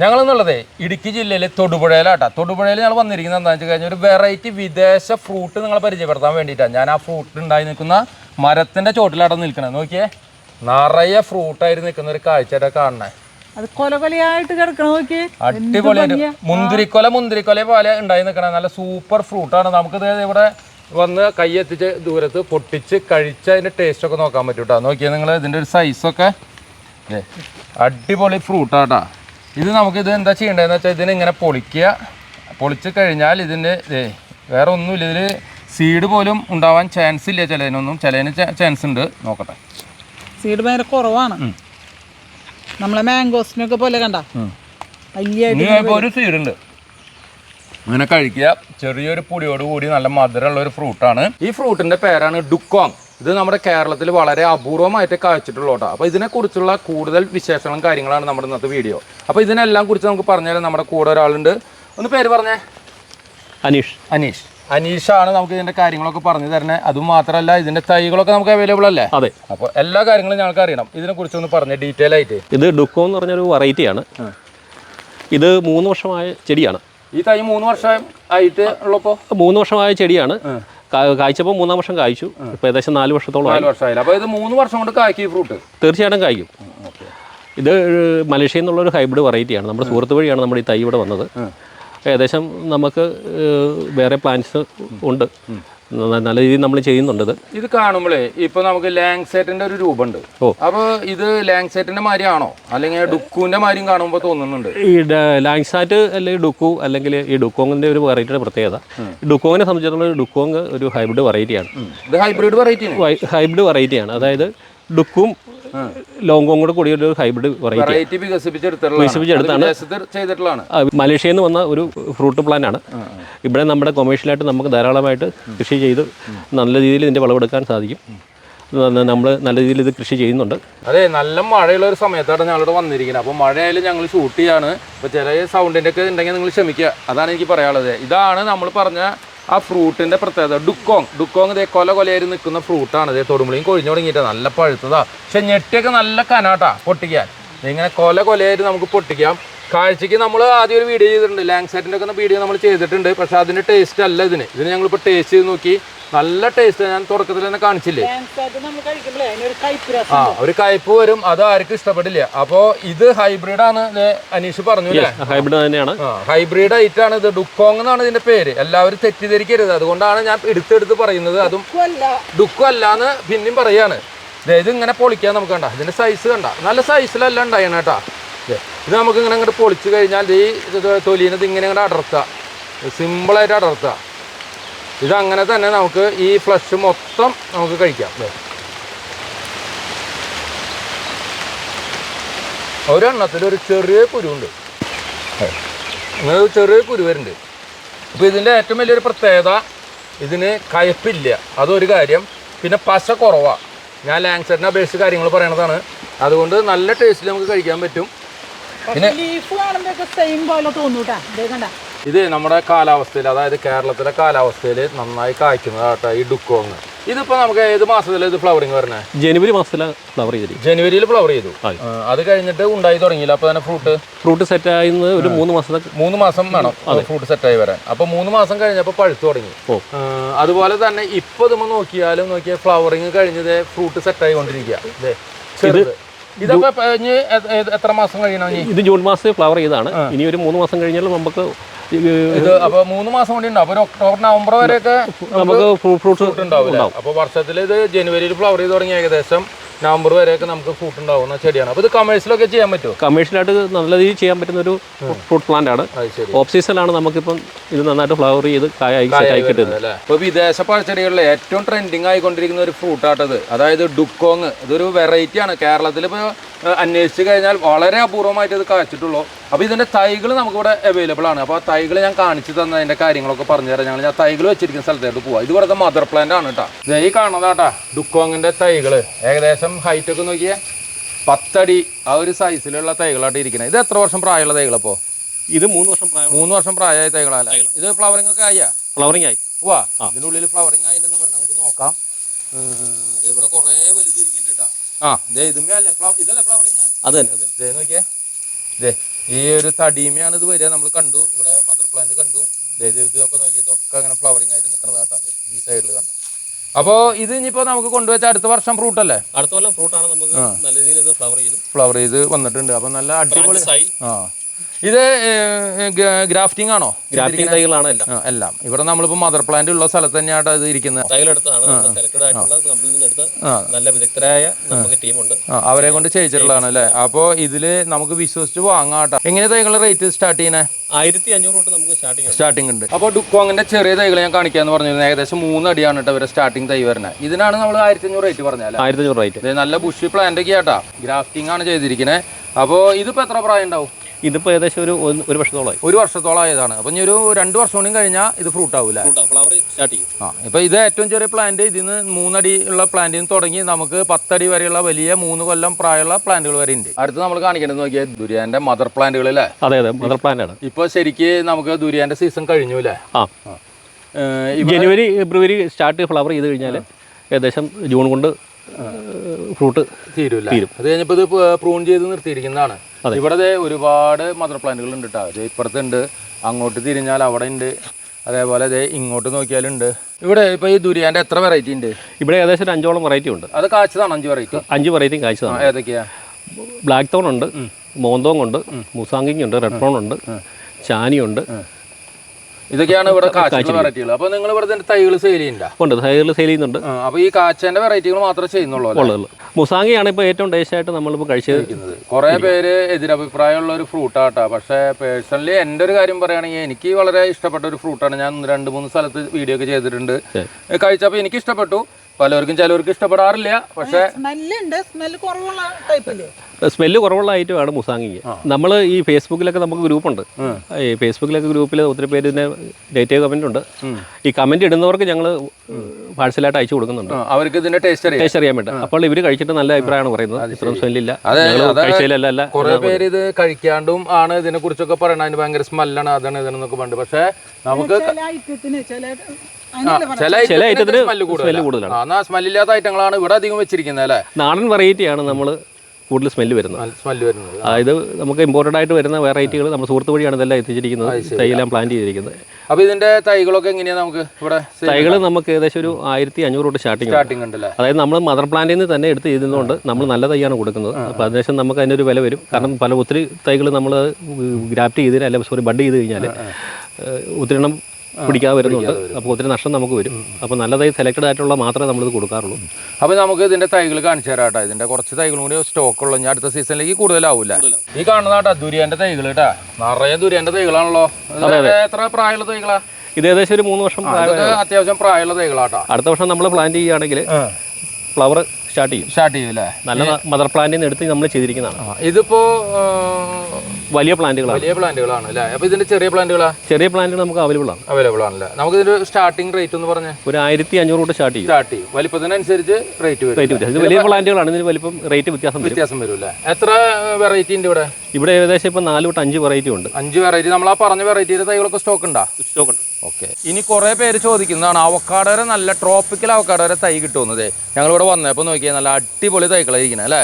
ഞങ്ങൾ എന്നുള്ളത് ഇടുക്കി ജില്ലയിലെ തൊടുപുഴയിലാട്ടാ. തൊടുപുഴയിൽ ഞങ്ങൾ വന്നിരിക്കുന്നത് എന്താണെന്ന് വെച്ച് കഴിഞ്ഞാൽ ഒരു വെറൈറ്റി വിദേശ ഫ്രൂട്ട് നിങ്ങളെ പരിചയപ്പെടുത്താൻ വേണ്ടിയിട്ടാണ് ഞാൻ ആ ഫ്രൂട്ട് ഉണ്ടായി നിൽക്കുന്ന മരത്തിന്റെ ചോട്ടിലാട്ടം നിൽക്കണേ. നോക്കിയേ നിറയെ ഫ്രൂട്ടായിട്ട് നിൽക്കുന്ന ഒരു കാഴ്ചയായിട്ട് കാണണേ. അത് കൊല കൊലയായിട്ട് കിടക്കണ നോക്കി അടിപൊളിയായിട്ട് മുന്തിരിക്കൊല മുന്തിരിക്കൊല പോലെ ഉണ്ടായി നിൽക്കണ. നല്ല സൂപ്പർ ഫ്രൂട്ടാണ് നമുക്ക് ഇവിടെ വന്ന് കൈ എത്തിച്ച് ദൂരത്ത് പൊട്ടിച്ച് കഴിച്ച് അതിന്റെ ടേസ്റ്റ് ഒക്കെ നോക്കാൻ പറ്റൂട്ടോ. നോക്കിയാൽ നിങ്ങൾ ഇതിന്റെ ഒരു സൈസൊക്കെ അടിപൊളി ഫ്രൂട്ടാട്ടാ ഇത് നമുക്ക് ഇത് എന്താ ചെയ്യേണ്ടതെന്ന് വെച്ചാൽ ഇതിനെ ഇങ്ങനെ പൊളിക്കുക. പൊളിച്ച് കഴിഞ്ഞാൽ ഇതിന്റെ ദേ വേറെ ഒന്നുമില്ല. ഇതിൽ സീഡ് പോലും ഉണ്ടാവാൻ ചാൻസ് ഇല്ല ചിലതിനൊന്നും. ചിലതിന് ചാൻസ് ഉണ്ട്. നോക്കട്ടെ. സീഡ് ഭയങ്കര കുറവാണ്. നമ്മളെ മാംഗോസിനൊക്കെ പോലെ കണ്ട? ഇപ്പോൾ ഒരു ഉണ്ട്. അങ്ങനെ കഴിക്കുക. ചെറിയൊരു പൊടിയോട് കൂടി നല്ല മധുരമുള്ള ഒരു ഫ്രൂട്ടാണ് ഈ ഫ്രൂട്ടിന്റെ പേരാണ് ഡുക്കോങ് ഇത് നമ്മുടെ കേരളത്തിൽ വളരെ അപൂർവമായിട്ട് കാഴ്ചിട്ടുള്ള കേട്ടോ അപ്പോൾ ഇതിനെക്കുറിച്ചുള്ള കൂടുതൽ വിശേഷങ്ങളും കാര്യങ്ങളാണ് നമ്മുടെ ഇന്നത്തെ വീഡിയോ. അപ്പോൾ ഇതിനെല്ലാം കുറിച്ച് നമുക്ക് പറഞ്ഞുതരാൻ നമ്മുടെ കൂടെ ഒരാളുണ്ട്. ഒന്ന് പേര് പറഞ്ഞേ. അനീഷ്. അനീഷ്. അനീഷാണ് നമുക്ക് ഇതിന്റെ കാര്യങ്ങളൊക്കെ പറഞ്ഞു തരണേ അതും മാത്രമല്ല ഇതിന്റെ തൈകളൊക്കെ നമുക്ക് അവൈലബിൾ അല്ലേ? അതെ. അപ്പോൾ എല്ലാ കാര്യങ്ങളും ഞങ്ങൾക്ക് അറിയണം. ഇതിനെ കുറിച്ചൊന്ന് പറഞ്ഞേ ഡീറ്റെയിൽ ആയിട്ട്. ഇത് ഡുക്കോ എന്ന് പറഞ്ഞൊരു വെറൈറ്റിയാണ് ഇത് മൂന്ന് വർഷമായ ചെടിയാണ്. ഈ തൈ മൂന്ന് വർഷം ആയിട്ട് ഉള്ളപ്പോൾ മൂന്ന് വർഷമായ ചെടിയാണ്. കായ്ച്ചപ്പോൾ മൂന്നാം വർഷം കായ്ച്ചു. ഇപ്പോൾ ഏകദേശം നാല് വർഷത്തോളം നാല് വർഷമായില്ല? അപ്പോൾ ഇത് മൂന്ന് വർഷം കൊണ്ട് കായ്ക്കും ഈ ഫ്രൂട്ട്? തീർച്ചയായിട്ടും കായ്ക്കും. ഇത് മലേഷ്യയിൽ നിന്നുള്ളൊരു ഹൈബ്രിഡ് വെറൈറ്റിയാണ്. നമ്മുടെ സുഹൃത്ത് വഴിയാണ് നമ്മുടെ ഈ തൈ ഇവിടെ വന്നത്. ഏകദേശം നമുക്ക് വേറെ പ്ലാന്റ്സ് ഉണ്ട്. നല്ല രീതിയിൽ നമ്മൾ ചെയ്യുന്നുണ്ട് ഇത്. കാണുമ്പോഴേ ഇപ്പൊ നമുക്ക് ലാങ്സെറ്റിന്റെ ഒരു രൂപമുണ്ട്. ഓ. അപ്പൊ ഇത് ലാങ്സെറ്റിന്റെ മാതിരിയാണോ അല്ലെങ്കിൽ ഡുക്കുവിന്റെ മാതിരിയും കാണുമ്പോൾ തോന്നുന്നുണ്ട്. ഈ ലാങ് ലാങ്സാറ്റ് അല്ലെങ്കിൽ ഡുക്കു അല്ലെങ്കിൽ ഈ ഡുക്കോങ്ങിന്റെ ഒരു വെറൈറ്റിയുടെ പ്രത്യേകത. ഡുക്കോങ്ങിനെ സംബന്ധിച്ചിടത്തോളം ഡുക്കോങ് ഒരു ഹൈബ്രിഡ് വെറൈറ്റിയാണ് ഇത് ഹൈബ്രിഡ് വെറൈറ്റി ഹൈബ്രിഡ് വെറൈറ്റിയാണ് അതായത് ഡുക്കും ലോങ്കോങ് കൂടെ കൂടിയ ഒരു ഹൈബ്രിഡ് വെറൈറ്റി വികസിപ്പിച്ചെടുത്താണ്. മലേഷ്യയിൽ നിന്ന് വന്ന ഒരു ഫ്രൂട്ട് പ്ലാന്റ് ആണ്. ഇവിടെ നമ്മുടെ കൊമേഴ്ഷ്യലായിട്ട് നമുക്ക് ധാരാളമായിട്ട് കൃഷി ചെയ്ത് നല്ല രീതിയിൽ ഇതിന്റെ വിളവെടുക്കാൻ സാധിക്കും. നമ്മൾ നല്ല രീതിയിൽ ഇത് കൃഷി ചെയ്യുന്നുണ്ട്. അതെ നല്ല മഴയുള്ള ഒരു സമയത്താണ് ഞങ്ങളിവിടെ വന്നിരിക്കുന്നത്. അപ്പോൾ മഴയായാലും ഞങ്ങൾ ഷൂട്ട് ചെയ്യാണ്. അപ്പോൾ ചില സൗണ്ടിന്റെ ഒക്കെ ഉണ്ടെങ്കിൽ നിങ്ങൾ ക്ഷമിക്കുക. അതാണ് എനിക്ക് പറയാനുള്ളത്. ഇതാണ് നമ്മൾ പറഞ്ഞ ആ ഫ്രൂട്ടിന്റെ പ്രത്യേകത. ഡുക്കോങ്. ഡുക്കോങ് ഇതേ കൊല കൊലയായി നിൽക്കുന്ന ഫ്രൂട്ടാണ്. ഇതേ തൊടുമ്പളിയും കൊഴിഞ്ഞു തുടങ്ങിയിട്ട്. നല്ല പഴുത്തതാ. പക്ഷെ ഞെട്ടിയൊക്കെ നല്ല കനാട്ടാ പൊട്ടിക്കാൻ. ഇങ്ങനെ കൊല കൊലയായിട്ട് നമുക്ക് പൊട്ടിക്കാം. കാഴ്ചയ്ക്ക് നമ്മൾ ആദ്യം ഒരു വീഡിയോ ചെയ്തിട്ടുണ്ട്. ലാങ്സൈറ്റിന്റെ ഒക്കെ വീഡിയോ നമ്മൾ ചെയ്തിട്ടുണ്ട്. പക്ഷേ അതിന്റെ ടേസ്റ്റ് അല്ല ഇതിന്. ഇതിന് ഞങ്ങളിപ്പോൾ ടേസ്റ്റ് ചെയ്ത് നോക്കി. നല്ല ടേസ്റ്റ് ഞാൻ തുടക്കത്തിൽ തന്നെ കാണിച്ചില്ലേ? ആ ഒരു കയ്പ് വരും അത് ആർക്കും ഇഷ്ടപ്പെടില്ല. അപ്പോ ഇത് ഹൈബ്രിഡ് ആണ് അനീഷ് പറഞ്ഞു ഹൈബ്രിഡ് തന്നെയാണ്. ഹൈബ്രിഡ് ആണ് ഇത്. ഡുക്കോങ് എന്നാണ് ഇതിന്റെ പേര്. എല്ലാവരും തെറ്റിദ്ധരിക്കരുത്. അതുകൊണ്ടാണ് ഞാൻ എടുത്തെടുത്ത് പറയുന്നത്. അതും ഡുക്കോ അല്ലാന്ന് പിന്നെയും പറയാണ്. അതായത് ഇത് ഇങ്ങനെ പൊളിക്കാൻ നമുക്ക് കണ്ട. ഇതിന്റെ സൈസ് കണ്ട. നല്ല സൈസിലല്ല ഉണ്ടായണ കേട്ടാ. ഇത് നമുക്ക് ഇങ്ങനെ അങ്ങോട്ട് പൊളിച്ചു കഴിഞ്ഞാൽ ഈ തൊലീനത് ഇങ്ങനെ അങ്ങോട്ട് അടർത്തുക സിമ്പിളായിട്ട് അടർത്തുക ഇത് അങ്ങനെ തന്നെ നമുക്ക് ഈ ഫ്ലഷ് മൊത്തം നമുക്ക് കഴിക്കാം. ഒരെണ്ണത്തിൽ ഒരു ചെറിയ കുരുണ്ട് അങ്ങനെ ഒരു ചെറിയ കുരു വരുന്നുണ്ട്. അപ്പോൾ ഇതിന്റെ ഏറ്റവും വലിയൊരു പ്രത്യേകത ഇതിന് കയപ്പില്ല. അതൊരു കാര്യം. പിന്നെ പശ കുറവാണ് ഞാൻ ലാങ്സെറ്റിനെ അപേക്ഷിച്ച് കാര്യങ്ങൾ പറയണതാണ്. അതുകൊണ്ട് നല്ല ടേസ്റ്റിൽ നമുക്ക് കഴിക്കാൻ പറ്റും. പിന്നെ ലീഫ് കാണുമ്പോഴൊക്കെ സെയിം പോലെ തോന്നൂട്ടാ. ഇതേ നമ്മുടെ കാലാവസ്ഥയിൽ അതായത് കേരളത്തിലെ കാലാവസ്ഥയിൽ നന്നായി കായ്ക്കുന്നതാട്ടോ ഈ ഡുക്കോങ്. ഇതിപ്പോ നമുക്ക് ഏത് മാസത്തിലാണ് ഇത് ഫ്ലവറിങ് വരണേ? ജനുവരി മാസത്തിലാണ് ഫ്ലവർ ചെയ്തത്. ജനുവരിയിൽ ഫ്ലവർ ചെയ്തു. അത് കഴിഞ്ഞിട്ട് ഉണ്ടായി തുടങ്ങിയില്ല. അപ്പൊ തന്നെ ഫ്രൂട്ട് ഫ്രൂട്ട് സെറ്റ് ആയിരുന്നത് ഒരു മൂന്ന് മാസം മൂന്ന് മാസം വേണം ഫ്രൂട്ട് സെറ്റ് ആയി വരാൻ. അപ്പൊ മൂന്ന് മാസം കഴിഞ്ഞപ്പോൾ പഴുത്തു തുടങ്ങി. അതുപോലെ തന്നെ ഇപ്പൊ നമ്മൾ നോക്കിയാലും നോക്കിയാൽ ഫ്ലവറിങ് കഴിഞ്ഞത് ഫ്രൂട്ട് സെറ്റായി കൊണ്ടിരിക്കുക ദേ, ചെറുത്. ഇതൊക്കെ എത്ര മാസം കഴിയണം ഇത് ജൂൺ മാസത്തിൽ ഫ്ലവർ ചെയ്താണ് ഇനി ഒരു മൂന്ന് മാസം കഴിഞ്ഞാൽ നമുക്ക് ഇത് അപ്പോൾ മൂന്ന് മാസം കൂടി ഉണ്ടാവും. ഒരു ഒക്ടോബർ നവംബർ വരെയൊക്കെ നമുക്ക് ഫ്രൂട്ട്സ് ഫ്രൂട്ട് ഉണ്ടാവില്ല? അപ്പോൾ വർഷത്തിൽ ഇത് ജനുവരിയിൽ ഫ്ലവർ ചെയ്ത് തുടങ്ങി ഏകദേശം നവംബർ വരെയൊക്കെ നമുക്ക് ഫ്രൂട്ട് ഉണ്ടാവുന്ന ചെടിയാണ്. അപ്പോൾ ഇത് കമേഴ്സിലൊക്കെ ചെയ്യാൻ പറ്റുമോ? കമേഴ്ഷ്യലായിട്ട് നല്ല രീതിയിൽ ചെയ്യാൻ പറ്റുന്ന ഒരു ഫ്രൂട്ട് പ്ലാന്റ് ആണ്. ഓഫ് സീസണിലാണ് നമുക്കിപ്പം ഇത് നന്നായിട്ട് ഫ്ലവർ ചെയ്ത് കായായി കിട്ടുന്നത്. അപ്പോൾ ഇപ്പൊ വിദേശ പഴച്ചെടികളിലെ ഏറ്റവും ട്രെൻഡിങ് ആയിക്കൊണ്ടിരിക്കുന്ന ഒരു ഫ്രൂട്ട് ആട്ടത്. അതായത് ഡുക്കോങ്. ഇതൊരു വെറൈറ്റി ആണ്. കേരളത്തിൽ ഇപ്പോൾ അന്വേഷിച്ച് കഴിഞ്ഞാൽ വളരെ അപൂർവമായിട്ട് ഇത് കാഴ്ചിട്ടുള്ളൂ അപ്പോൾ ഇതിന്റെ തൈകൾ നമുക്കിവിടെ അവൈലബിൾ ആണ്. അപ്പോൾ ആ തൈകൾ ഞാൻ കാണിച്ചു തന്ന അതിന്റെ കാര്യങ്ങളൊക്കെ പറഞ്ഞു തരാം. ഞങ്ങൾ ഞാൻ തൈകൾ വെച്ചിരിക്കുന്ന സ്ഥലത്തേക്ക് പോവാം. ഇത് ഇവിടുത്തെ മദർ പ്ലാന്റ് ആണ് കേട്ടോ ഇതേ കാണുന്നതാട്ടാ ഡുക്കോങ്ങിന്റെ തൈകൾ ഏകദേശം ഹൈറ്റ് ഒക്കെ നോക്കിയേ പത്തടി ആ ഒരു സൈസിലുള്ള തൈകളായിട്ട് ഇരിക്കുന്നത് ഇത് എത്ര വർഷം പ്രായമുള്ള തൈകളപ്പോ ഇത് മൂന്ന് വർഷം പ്രായം മൂന്ന് വർഷം പ്രായമായ തൈകളല്ല ഇത് ഫ്ലവറിംഗ് ഒക്കെ ആയ? ഫ്ലവറിംഗ് ആയി. വാ ഇതിന്റെ ഉള്ളിൽ ഫ്ലവറിംഗ് ആയിന്ന് പറഞ്ഞാൽ നമുക്ക് നോക്കാം. ഇവിടെ കുറേ വലുതിരിക്കുന്നുണ്ട് കേട്ടോ ആ. ഇതല്ലേ അത് തന്നെ അത് തന്നെ. നോക്കിയേ. ഈ ഒരു തടീമയാണ് ഇത് വരിക. നമ്മൾ കണ്ടു. ഇവിടെ മദർ പ്ലാന്റ് കണ്ടു. ഇതൊക്കെ നോക്കി ഇതൊക്കെ അങ്ങനെ ഫ്ലവറിങ് ആയിട്ട് നിൽക്കുന്നത് കേട്ടോ. അതെ ഈ സൈഡിൽ കണ്ടു. അപ്പോ ഇത് ഇനിയിപ്പോ നമുക്ക് കൊണ്ടുവച്ച അടുത്ത വർഷം ഫ്രൂട്ട് അല്ലേ? അടുത്ത കൊല്ലം ഫ്രൂട്ടാണ് നമുക്ക് നല്ല രീതിയിൽ ഫ്ലവർ ചെയ്തു. ഫ്ലവർ ചെയ്ത് വന്നിട്ടുണ്ട്. അപ്പൊ നല്ല അടിപൊളി ആ. ഇത് ഗ്രാഫ്റ്റിംഗ് ആണോ? ഗ്രാഫ്റ്റിംഗ് തൈകളാണ് എല്ലാം. എല്ലാം. ഇവിടെ നമ്മളിപ്പോൾ മദർ പ്ലാന്റ് ഉള്ള സ്ഥലത്ത് തന്നെയാണ് ഇത് ഇരിക്കുന്നത്. തൈകളെടുത്താണ് നല്ല വിദഗ്ധരായ ടീമുണ്ട്. അവരെ കൊണ്ട് ചെയ്യിച്ചിട്ടുള്ളതാണ് അല്ലേ? അപ്പോൾ ഇതിൽ നമുക്ക് വിശ്വസിച്ച് വാങ്ങാട്ടോ. എങ്ങനെ തൈകളുടെ റേറ്റ് സ്റ്റാർട്ട് ചെയ്യണേ? ആയിരത്തി അഞ്ഞൂറ് തൊട്ട് നമുക്ക് സ്റ്റാർട്ടിംഗ് ഉണ്ട്. സ്റ്റാർട്ടിംഗ് ഉണ്ട്. അപ്പോൾ ഡുക്കോങ്ങിന്റെ ചെറിയ തൈകൾ ഞാൻ കാണിക്കാന്ന് പറഞ്ഞിരുന്നു. ഏകദേശം മൂന്ന് അടിയാണ് കേട്ടോ ഇവരെ സ്റ്റാർട്ടിംഗ് തൈ വരുന്നത്. ഇതിനാണ് നമ്മൾ ആയിരത്തി അഞ്ഞൂറ് റേറ്റ് പറഞ്ഞാൽ ആയിരത്തി അഞ്ഞൂറ് റേറ്റ് നല്ല ബുഷി പ്ലാന്റ് ഒക്കെ ആട്ടാ. ഗ്രാഫ്റ്റിംഗ് ആണ് ചെയ്തിരിക്കുന്നത് അപ്പോൾ ഇതിപ്പോൾ എത്ര പ്രായം ഉണ്ടാവും? ഇതിപ്പോൾ ഏകദേശം ഒരു ഒരു വർഷത്തോളമായി. ഒരു വർഷത്തോളം ആയതാണ് അപ്പം ഇനി ഒരു രണ്ട് വർഷം കൂടി കഴിഞ്ഞാൽ ഇത് ഫ്രൂട്ട് ആവില്ല? ഫ്ലവർ സ്റ്റാർട്ട് ചെയ്യും. ആ ഇപ്പോൾ ഇത് ഏറ്റവും ചെറിയ പ്ലാന്റ് ഇതിൽ നിന്ന് മൂന്നടി ഉള്ള പ്ലാന്റിൽ നിന്ന് തുടങ്ങി നമുക്ക് പത്തടി വരെയുള്ള വലിയ മൂന്ന് കൊല്ലം പ്രായമുള്ള പ്ലാന്റുകൾ വരെ ഉണ്ട്. അടുത്ത് നമ്മൾ കാണിക്കേണ്ടത് നോക്കിയാൽ ദുരിയാന്റെ മദർ പ്ലാന്റുകൾ അല്ലേ അതെ അതെ മദർ പ്ലാന്റ് ആണ്. ഇപ്പോൾ ശരിക്ക് നമുക്ക് ദുരിയാന്റെ സീസൺ കഴിഞ്ഞു അല്ലേ ആ. ജനുവരി ഫെബ്രുവരി സ്റ്റാർട്ട് ഫ്ലവർ ചെയ്ത് കഴിഞ്ഞാൽ ഏകദേശം ജൂൺ കൊണ്ട് ഫ്രൂട്ട് തീരൂല. അത് കഴിഞ്ഞപ്പോൾ ഇത് പ്രൂൺ ചെയ്ത് നിർത്തിയിരിക്കുന്നതാണ്. ഇവിടെ ഒരുപാട് മദർ പ്ലാന്റുകൾ ഉണ്ട് കേട്ടോ ഇപ്പുറത്ത് ഇപ്പുറത്തുണ്ട് അങ്ങോട്ട് തിരിഞ്ഞാൽ അവിടെ ഉണ്ട് അതേപോലെ ദേ ഇങ്ങോട്ട് നോക്കിയാലുണ്ട്. ഇവിടെ ഇപ്പൊ ഈ ദുരിയാന്റെ എത്ര വെറൈറ്റി ഉണ്ട്? ഇവിടെ ഏകദേശം ഒരു അഞ്ചോളം വെറൈറ്റി ഉണ്ട്. അത് കാച്ചതാണ് അഞ്ച് വെറൈറ്റി അഞ്ച് വെറൈറ്റിയും കാച്ചതാണ്. ഏതൊക്കെയാ? ബ്ലാക്ക് തോൺ ഉണ്ട് മോന്തോങ് ഉണ്ട് മുസാങ്കിങ് ഉണ്ട് റെഡ് ടോൺ ഉണ്ട് ചാനി ഉണ്ട് ഇതൊക്കെയാണ് ഇവിടെ കാച്ചിന്റെ വെറൈറ്റികൾ അപ്പൊ നിങ്ങൾ ഇവിടെ തൈകൾ സെയിൽ ചെയ്യണ്ട ഉണ്ട്. തൈകൾ സെയിൽ ചെയ്യുന്നുണ്ട്. അപ്പൊ ഈ കാച്ചന്റെ വെറൈറ്റികൾ മാത്രമേ ചെയ്യുന്നുള്ളൂ മുസാങ്ങിയാണ് ഇപ്പൊ ഏറ്റവും ടേസ്റ്റ് ആയിട്ട് നമ്മളിപ്പോ കഴിച്ചത്. കഴിക്കുന്നത്. കുറെ പേര് എതിരഭിപ്രായമുള്ള ഒരു ഫ്രൂട്ട് ആട്ടാ. പക്ഷെ പേഴ്സണലി എന്റെ ഒരു കാര്യം പറയുകയാണെങ്കിൽ എനിക്ക് വളരെ ഇഷ്ടപ്പെട്ട ഒരു ഫ്രൂട്ടാണ് ഞാൻ രണ്ട് മൂന്ന് സ്ഥലത്ത് വീഡിയോ ഒക്കെ ചെയ്തിട്ടുണ്ട്. കഴിച്ചപ്പോൾ എനിക്ക് ഇഷ്ടപ്പെട്ടു പലർക്കും ചിലവർക്ക് ഇഷ്ടപ്പെടാറില്ല പക്ഷേ സ്മെല്ലുണ്ട്. സ്മെല്ല് കുറവുള്ള ഐറ്റം സ്മെല്ല് കുറവുള്ള ഐറ്റമാണ് മുസാങ്കിങ് നമ്മൾ ഈ ഫേസ്ബുക്കിലൊക്കെ നമുക്ക് ഗ്രൂപ്പുണ്ട്. ഈ ഫേസ്ബുക്കിലൊക്കെ ഗ്രൂപ്പിൽ ഒത്തിരി പേര് ഇതിനെ നെഗറ്റീവ് കമന്റ് ഉണ്ട്. ഈ കമന്റ് ഇടുന്നവർക്ക് ഞങ്ങൾ പാഴ്സലായിട്ട് അയച്ചു കൊടുക്കുന്നുണ്ട്. അവർക്ക് ഇതിന്റെ ടേസ്റ്റ് അറിയാം. ടേസ്റ്റ് അറിയാൻ വേണ്ടി. അപ്പോൾ ഇവർ കഴിച്ചിട്ട് നല്ല അഭിപ്രായമാണ് പറയുന്നത്. ഇത്രയും സ്മെല്ലില്ല. കഴിച്ചതിലല്ല കുറേ പേര് ഇത് കഴിക്കാണ്ടും ആണ് ഇതിനെ കുറിച്ചൊക്കെ പറയണത്. അതിന് ഭയങ്കര സ്മെല്ലാണ് അതാണ് ഇതെന്നൊക്കെ പണ്ട് പക്ഷേ നമുക്ക് ചില ഐറ്റത്തിന് സ്മെല്ല് കൂടുതലാണ്. ആ എന്നാ സ്മെല്ലില്ലാത്ത ഐറ്റങ്ങളാണ് ഇവിടെ അധികം വെച്ചിരിക്കുന്നത് അല്ലേ? നാടൻ വെറൈറ്റിയാണ് നമ്മൾ കൂടുതൽ സ്മെല്ല് വരുന്നത്. സ്മെല്ല് വരുന്നത്. അതായത് നമുക്ക് ഇമ്പോർട്ടന്റ് ആയിട്ട് വരുന്ന വെറൈറ്റികൾ നമ്മൾ സുഹൃത്ത് വഴിയാണ് ഇതെല്ലാം എത്തിച്ചിരിക്കുന്നത്. തൈയെല്ലാം പ്ലാൻ ചെയ്തിരിക്കുന്നത്. അപ്പോൾ ഇതിന്റെ തൈകളൊക്കെ എങ്ങനെയാ നമുക്ക് ഇവിടെ തൈകൾ നമുക്ക് ഏകദേശം ഒരു ആയിരത്തി അഞ്ഞൂറ് തൊട്ട് സ്റ്റാർട്ടിംഗ് സ്റ്റാർട്ടിംഗ് ഉണ്ടല്ലേ അതായത് നമ്മൾ മദർ പ്ലാന്റിൽ നിന്ന് തന്നെ എടുത്ത് ചെയ്തതുകൊണ്ട് നമ്മൾ നല്ല തൈയാണ് കൊടുക്കുന്നത്. അപ്പോൾ അതിനുശേഷം നമുക്ക് അതിനൊരു വില വരും. കാരണം പല ഒത്തിരി തൈകൾ നമ്മൾ ഗ്രാഫ്റ്റ് ചെയ്തതിന് അല്ല സോറി ബഡ് ചെയ്ത് കഴിഞ്ഞാൽ ഒത്തിരി എണ്ണം പിടിക്കാതെ വരുന്നുണ്ട്. അപ്പോൾ ഒത്തിരി നഷ്ടം നമുക്ക് വരും. അപ്പോൾ നല്ലതായി സെലക്റ്റഡ് ആയിട്ടുള്ള മാത്രമേ നമ്മളിത് കൊടുക്കാറുള്ളൂ. അപ്പോൾ നമുക്ക് ഇതിന്റെ തൈകൾ കാണിച്ചു തരാം കേട്ടോ. ഇതിന്റെ കുറച്ച് തൈകളും കൂടി സ്റ്റോക്ക് ഉള്ളൂ. ഞാൻ അടുത്ത സീസണിലേക്ക് കൂടുതലാവില്ല ഈ കാണുന്ന ദുരിയന്റെ തൈകൾ കേട്ടാ. നിറയെ ദുരിയന്റെ തൈകളാണല്ലോ. എത്ര പ്രായമുള്ള തൈകളാ? ഇത് ഏകദേശം ഒരു മൂന്ന് വർഷം അത്യാവശ്യം പ്രായമുള്ള തൈകളാട്ടോ. അടുത്ത വർഷം നമ്മൾ പ്ലാൻ ചെയ്യുകയാണെങ്കിൽ ഫ്ലവർ സ്റ്റാർട്ട് ചെയ്യും. സ്റ്റാർട്ട് ചെയ്യൂലേ നല്ല മദർ പ്ലാന്റിൽ നിന്ന് എടുത്ത് നമ്മൾ ചെയ്തിരിക്കുന്നതാണ്. ഇതിപ്പോ വലിയ പ്ലാന്റുകളാണ്. വലിയ പ്ലാന്റുകളാണ് അല്ലേ? അപ്പൊ ഇതിന്റെ ചെറിയ പ്ലാന്റുകളാ? ചെറിയ പ്ലാന്റുകൾ നമുക്ക് അവൈലബിൾ ആണ്. അവൈലബിൾ ആണല്ലേ? നമുക്ക് ഇതിന്റെ സ്റ്റാർട്ടിംഗ് റേറ്റ് എന്ന് പറഞ്ഞേ. ഒരു ആയിരത്തി അഞ്ഞൂറ് തൊട്ട് സ്റ്റാർട്ട് ചെയ്യും. സ്റ്റാർട്ട് ചെയ്യും. വലിപ്പത്തിനനുസരിച്ച് റേറ്റ് വരും റേറ്റ് വ്യത്യാസം. ഇത് വലിയ പ്ലാന്റുകളാണ്. ഇതിന് വലിപ്പം റേറ്റ് വ്യത്യാസം വ്യത്യാസം വരും അല്ലേ? എത്ര വെറൈറ്റി ഉണ്ട് ഇവിടെ? ഇവിടെ ഏകദേശം ഇപ്പൊ നാല് തൊട്ട് അഞ്ച് വെറൈറ്റി ഉണ്ട്. അഞ്ച് വെറൈറ്റി നമ്മൾ ആ പറഞ്ഞ വെറൈറ്റിയുടെ തൈകളൊക്കെ സ്റ്റോക്ക് ഉണ്ടാ? സ്റ്റോക്ക് ഉണ്ട്. ഓക്കെ ഇനി കുറേ പേര് ചോദിക്കുന്നതാണ് അവക്കാടോരെ നല്ല ട്രോപ്പിക്കൽ അവക്കാടോരെ തൈ കിട്ടുന്നത് ഞങ്ങളിവിടെ വന്നപ്പോൾ നോക്കിയാൽ നല്ല അടിപൊളി തൈകളായിരിക്കണം അല്ലേ?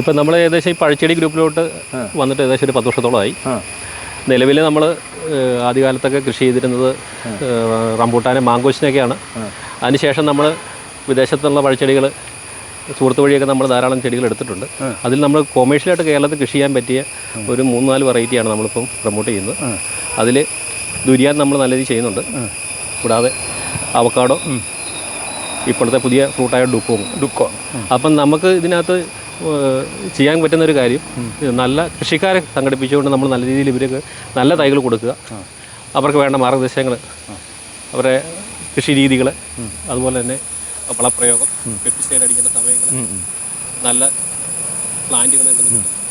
ഇപ്പം നമ്മൾ ഏകദേശം ഈ പഴച്ചെടി ഗ്രൂപ്പിലോട്ട് വന്നിട്ട് ഏകദേശം ഒരു പത്ത് വർഷത്തോളമായി. നിലവിൽ നമ്മൾ ആദ്യകാലത്തൊക്കെ കൃഷി ചെയ്തിരുന്നത് റംബൂട്ടാനും മാങ്കോസിനൊക്കെയാണ് അതിനുശേഷം നമ്മൾ വിദേശത്തുള്ള പഴച്ചെടികൾ സുഹൃത്ത് വഴിയൊക്കെ നമ്മൾ ധാരാളം ചെടികൾ എടുത്തിട്ടുണ്ട്. അതിൽ നമ്മൾ കൊമേഴ്ഷ്യലായിട്ട് കേരളത്തിൽ കൃഷി ചെയ്യാൻ പറ്റിയ ഒരു മൂന്ന് നാല് വെറൈറ്റിയാണ് നമ്മളിപ്പം പ്രൊമോട്ട് ചെയ്യുന്നത്. അതിൽ ദുരിയാൻ നമ്മൾ നല്ല രീതിയിൽ ചെയ്യുന്നുണ്ട്. കൂടാതെ അവക്കാടോ ഇപ്പോഴത്തെ പുതിയ ഫ്രൂട്ടായ ഡുക്കോങ് ഡുക്കോ. അപ്പം നമുക്ക് ഇതിനകത്ത് ചെയ്യാൻ പറ്റുന്ന ഒരു കാര്യം നല്ല കൃഷിക്കാരെ സംഘടിപ്പിച്ചുകൊണ്ട് നമ്മൾ നല്ല രീതിയിൽ ഇവർക്ക് നല്ല തൈകൾ കൊടുക്കുക. അവർക്ക് വേണ്ട മാർഗനിർദ്ദേശങ്ങൾ അവരുടെ കൃഷി രീതികൾ അതുപോലെ തന്നെ വളപ്രയോഗം പെസ്റ്റിസൈഡ് അടിക്കുന്ന സമയങ്ങൾ നല്ല പ്ലാന്റുകൾ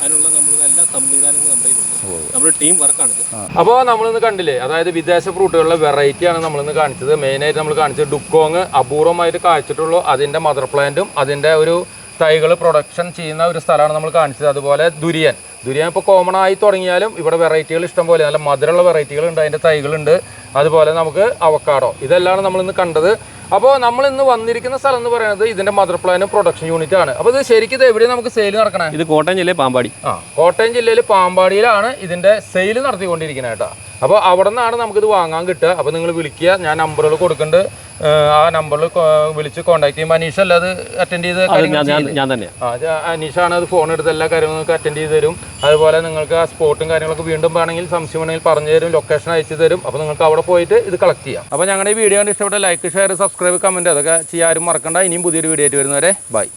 അതിനുള്ള നമ്മൾ എല്ലാ സംവിധാനങ്ങളും നമ്മുടെ കയ്യിലുണ്ട്. നമ്മുടെ ടീം വർക്കാണിത്. അപ്പോൾ നമ്മളിന്ന് കണ്ടില്ലേ അതായത് വിദേശ ഫ്രൂട്ടുകളുടെ വെറൈറ്റിയാണ് നമ്മളിന്ന് കാണിച്ചത്. മെയിൻ ആയിട്ട് നമ്മൾ കാണിച്ചത് ഡുക്കോങ് അപൂർവമായിട്ട് കാഴ്ചിട്ടുള്ളൂ അതിന്റെ മദർ പ്ലാന്റും അതിന്റെ ഒരു തൈകൾ പ്രൊഡക്ഷൻ ചെയ്യുന്ന ഒരു സ്ഥലമാണ് നമ്മൾ കാണിച്ചത്. അതുപോലെ ദുരിയൻ. ദുരിയൻ ഇപ്പോൾ കോമൺ ആയി തുടങ്ങിയാലും ഇവിടെ വെറൈറ്റികൾ ഇഷ്ടം പോലെ നല്ല മധുരമുള്ള വെറൈറ്റികളുണ്ട് അതിന്റെ തൈകളുണ്ട്. അതുപോലെ നമുക്ക് അവക്കാടോ. ഇതെല്ലാം നമ്മളിന്ന് കണ്ടത്. അപ്പോൾ നമ്മൾ ഇന്ന് വന്നിരിക്കുന്ന സ്ഥലം എന്ന് പറയുന്നത് ഇതിന്റെ മദർ പ്ലാൻ പ്രൊഡക്ഷൻ യൂണിറ്റ് ആണ്. അപ്പോൾ ഇത് ശരിക്കും ഇത് എവിടെ നമുക്ക് സെയിൽ നടക്കണേ? ഇത് കോട്ടയം ജില്ലയിൽ പാമ്പാടി. ആ കോട്ടയം ജില്ലയിലെ പാമ്പാടിയിലാണ് ഇതിന്റെ സെയിൽ നടത്തിക്കൊണ്ടിരിക്കുന്നത് കേട്ടോ. അപ്പോൾ അവിടെ നിന്നാണ് നമുക്കിത് വാങ്ങാൻ കിട്ടുക. അപ്പോൾ നിങ്ങൾ വിളിക്കുക. ഞാൻ നമ്പറുകൾ കൊടുക്കുന്നുണ്ട്. ആ നമ്പറിൽ വിളിച്ച് കോൺടാക്ട് ചെയ്യുമ്പോൾ അനീഷ് അല്ല അത് അറ്റൻഡ് ചെയ്ത് അനീഷ് ആണ് അനീഷാണ് അത് ഫോൺ എടുത്ത് എല്ലാ കാര്യങ്ങളും നിങ്ങൾക്ക് അറ്റൻഡ് ചെയ്ത് തരും. അതുപോലെ നിങ്ങൾക്ക് ആ സ്പോട്ടും കാര്യങ്ങളൊക്കെ വീണ്ടും വേണമെങ്കിൽ സംശയം ഉണ്ടെങ്കിൽ പറഞ്ഞു തരും ലൊക്കേഷൻ അയച്ചു തരും. അപ്പോൾ നിങ്ങൾക്ക് അവിടെ പോയിട്ട് ഇത് കളക്ട് ചെയ്യാം. അപ്പോൾ ഞങ്ങളുടെ ഈ വീഡിയോ കണ്ട് ഇഷ്ടപ്പെട്ട ലൈക്ക് ഷെയർ സബ്സ്ക്രൈബ് കമന്റ് അതൊക്കെ ചെയ്യാനും മറക്കണ്ട. ഇനിയും പുതിയൊരു വീഡിയോ ആയിട്ട് വരുന്നവരെ ബൈ